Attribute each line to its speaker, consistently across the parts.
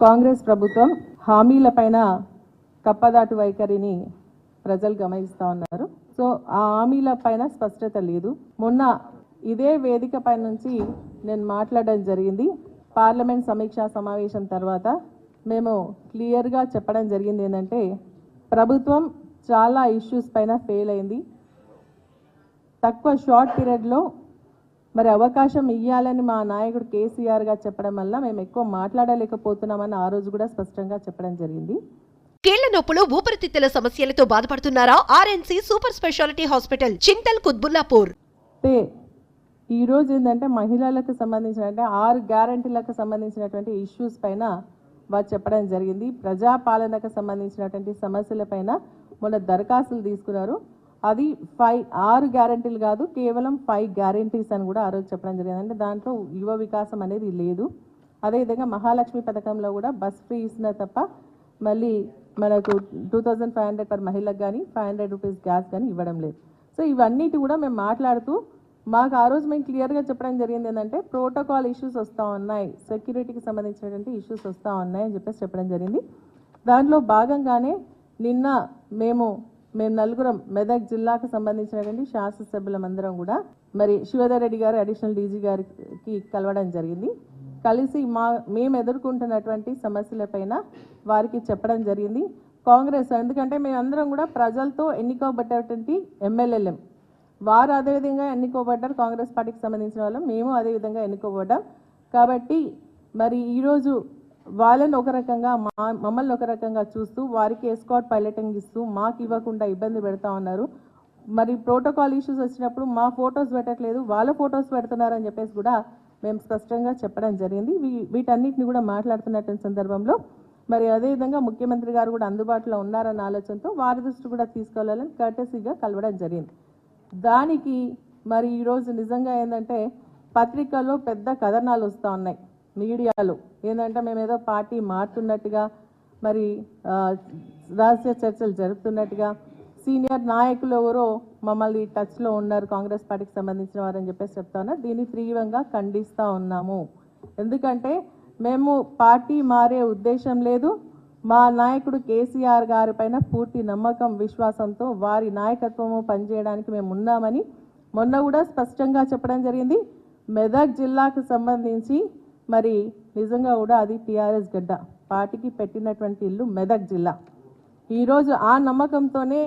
Speaker 1: కాంగ్రెస్ ప్రభుత్వం హామీలపైన కప్పదాటు వైఖరిని ప్రజలు గమనిస్తూ ఉన్నారు. సో ఆ హామీల పైన స్పష్టత లేదు. మొన్న ఇదే వేదిక పై నుంచి నేను మాట్లాడడం జరిగింది. పార్లమెంట్ సమీక్షా సమావేశం తర్వాత మేము క్లియర్గా చెప్పడం జరిగింది ఏంటంటే ప్రభుత్వం చాలా ఇష్యూస్ పైన ఫెయిల్ అయింది. తక్కువ షార్ట్ పీరియడ్లో మరి అవకాశం ఇవ్వాలని మా నాయకుడు కేసీఆర్ గారు చెప్పడం వల్ల మేము ఎక్కువ మాట్లాడలేకపోతున్నామని ఆ రోజు కూడా స్పష్టంగా చెప్పడం జరిగింది.
Speaker 2: కీళ్ళ నొప్పులు ఊపిరితిత్తుల సమస్యలతో బాధపడుతున్నారా? RNC super speciality hospital Chintal Qutbullapur.
Speaker 1: అయితే ఈరోజు ఏంటంటే మహిళలకు సంబంధించిన అంటే ఆరు గ్యారంటీలకు సంబంధించినటువంటి ఇష్యూస్ పైన వారు చెప్పడం జరిగింది. ప్రజాపాలనకు సంబంధించినటువంటి సమస్యల పైన మొన్న దరఖాస్తులు తీసుకున్నారు. అది ఫైవ్ ఆరు గ్యారంటీలు కాదు కేవలం ఫైవ్ గ్యారంటీస్ అని కూడా ఆ రోజు చెప్పడం జరిగింది. అంటే దాంట్లో యువ వికాసం అనేది లేదు. అదేవిధంగా మహాలక్ష్మి పథకంలో కూడా బస్ ఫ్రీ ఇస్తున్న తప్ప మళ్ళీ మనకు two thousand five hundred per మహిళకు కానీ ఫైవ్ హండ్రెడ్ రూపీస్ గ్యాస్ కానీ ఇవ్వడం లేదు. సో ఇవన్నిటి కూడా మేము మాట్లాడుతూ మాకు ఆ రోజు మేము క్లియర్గా చెప్పడం జరిగింది ఏంటంటే ప్రోటోకాల్ ఇష్యూస్ వస్తూ ఉన్నాయి. సెక్యూరిటీకి సంబంధించినటువంటి ఇష్యూస్ వస్తూ ఉన్నాయి అని చెప్పేసి చెప్పడం జరిగింది. దాంట్లో భాగంగానే నిన్న మేము మేము నలుగురం మెదక్ జిల్లాకు సంబంధించినటువంటి శాసనసభ్యులమందరం కూడా మరి శివధర్ రెడ్డి గారు అడిషనల్ డీజీ గారికి కలవడం జరిగింది. కలిసి మా మేము ఎదుర్కొంటున్నటువంటి సమస్యలపైన వారికి చెప్పడం జరిగింది. కాంగ్రెస్ ఎందుకంటే మేమందరం కూడా ప్రజలతో ఎన్నుకోబడ్డటువంటి ఎమ్మెల్యేలం. వారు అదేవిధంగా ఎన్నుకోబడ్డారు కాంగ్రెస్ పార్టీకి సంబంధించిన వాళ్ళం. మేము అదేవిధంగా ఎన్నుకోబడ్డాం. కాబట్టి మరి ఈరోజు వాళ్ళని ఒక రకంగా మా మమ్మల్ని ఒక రకంగా చూస్తూ వారికి ఎస్కాట్ పైలటింగ్ ఇస్తూ మాకు ఇవ్వకుండా ఇబ్బంది పెడతా ఉన్నారు. మరి ప్రోటోకాల్ ఇష్యూస్ వచ్చినప్పుడు మా ఫొటోస్ పెట్టట్లేదు వాళ్ళ ఫొటోస్ పెడుతున్నారని చెప్పేసి కూడా మేము స్పష్టంగా చెప్పడం జరిగింది. వీటన్నిటిని కూడా మాట్లాడుతున్నటువంటి సందర్భంలో మరి అదేవిధంగా ముఖ్యమంత్రి గారు కూడా అందుబాటులో ఉన్నారన్న ఆలోచనతో వారి దృష్టి కూడా తీసుకెళ్ళాలని కర్టసీగా కలవడం జరిగింది. దానికి మరి ఈరోజు నిజంగా ఏంటంటే పత్రికల్లో పెద్ద కథనాలు వస్తూ ఉన్నాయి. మీడియాలో. ఏంటంటే మేము ఏదో పార్టీ మారుతున్నట్టుగా మరి రహస్య చర్చలు జరుపుతున్నట్టుగా సీనియర్ నాయకులు ఎవరో మమ్మల్ని టచ్లో ఉన్నారు కాంగ్రెస్ పార్టీకి సంబంధించిన వారని చెప్పేసి చెప్తా ఉన్నారు. దీన్ని తీవ్రంగా ఖండిస్తూ ఉన్నాము. ఎందుకంటే మేము పార్టీ మారే ఉద్దేశం లేదు. మా నాయకుడు కేసీఆర్ గారి పైన పూర్తి నమ్మకం విశ్వాసంతో వారి నాయకత్వము పనిచేయడానికి మేము ఉన్నామని మొన్న కూడా స్పష్టంగా చెప్పడం జరిగింది. మెదక్ జిల్లాకు సంబంధించి మరి నిజంగా కూడా అది టీఆర్ఎస్ గడ్డ. పార్టీకి పెట్టినటువంటి ఇల్లు మెదక్ జిల్లా. ఈరోజు ఆ నమ్మకంతోనే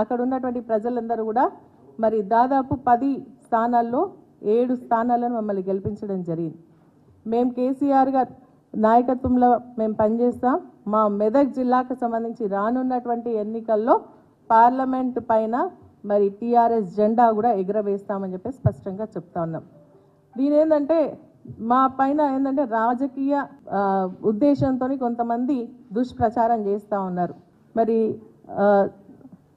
Speaker 1: అక్కడ ఉన్నటువంటి ప్రజలందరూ కూడా మరి దాదాపు పది స్థానాల్లో ఏడు స్థానాలను మమ్మల్ని గెలిపించడం జరిగింది. మేము కేసీఆర్ గారు నాయకత్వంలో మేము పనిచేస్తాం. మా మెదక్ జిల్లాకు సంబంధించి రానున్నటువంటి ఎన్నికల్లో పార్లమెంట్ పైన మరి టీఆర్ఎస్ జెండా కూడా ఎగురవేస్తామని చెప్పి స్పష్టంగా చెప్తా ఉన్నాం. దీని ఏంటంటే మా పైన ఏంటంటే రాజకీయ ఉద్దేశంతో కొంతమంది దుష్ప్రచారం చేస్తూ ఉన్నారు. మరి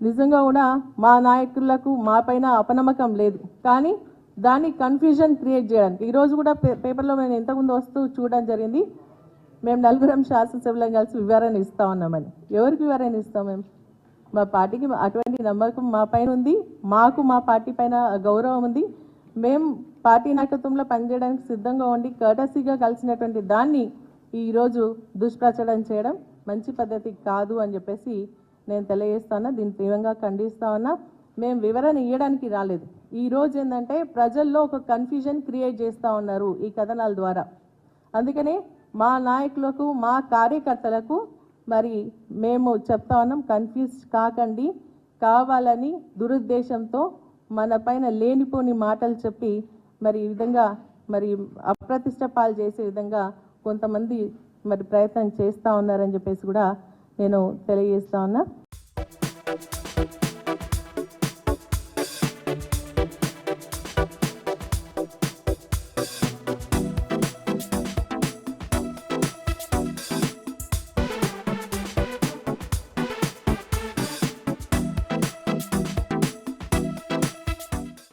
Speaker 1: నిజంగా కూడా మా నాయకులకు మా పైన అపనమ్మకం లేదు. కానీ దాన్ని కన్ఫ్యూజన్ క్రియేట్ చేయడానికి. ఈరోజు కూడా పే పేపర్లో మేము ఎంతకుముందు వస్తూ చూడడం జరిగింది. మేము నలుగురం శాసనసభ్యులం కలిసి వివరణ ఇస్తా ఉన్నామని ఎవరికి వివరణ ఇస్తాం మేము? మా పార్టీకి అటువంటి నమ్మకం మా పైన ఉంది. మాకు మా పార్టీ పైన గౌరవం ఉంది. మేము పార్టీ నాయకత్వంలో పనిచేయడానికి సిద్ధంగా ఉండి కర్టసీగా కలిసినటువంటి దాన్ని ఈరోజు దుష్ప్రచారం చేయడం మంచి పద్ధతి కాదు అని చెప్పేసి నేను తెలియజేస్తాను దీన్ని తీవ్రంగా ఖండిస్తా ఉన్నా. మేము వివరణ ఇవ్వడానికి రాలేదు. ఈ రోజు ఏంటంటే ప్రజల్లో ఒక కన్ఫ్యూజన్ క్రియేట్ చేస్తూ ఉన్నారు ఈ కథనాల ద్వారా. అందుకనే మా నాయకులకు మా కార్యకర్తలకు మరి మేము చెప్తా ఉన్నాం కన్ఫ్యూజ్ కాకండి. కావాలని దురుద్దేశంతో మన పైన లేనిపోని మాటలు చెప్పి మరి ఈ విధంగా మరి అప్రతిష్ట పాలు చేసే విధంగా కొంతమంది మరి ప్రయత్నం చేస్తూ ఉన్నారని చెప్పేసి కూడా నేను తెలియజేస్తా ఉన్నా.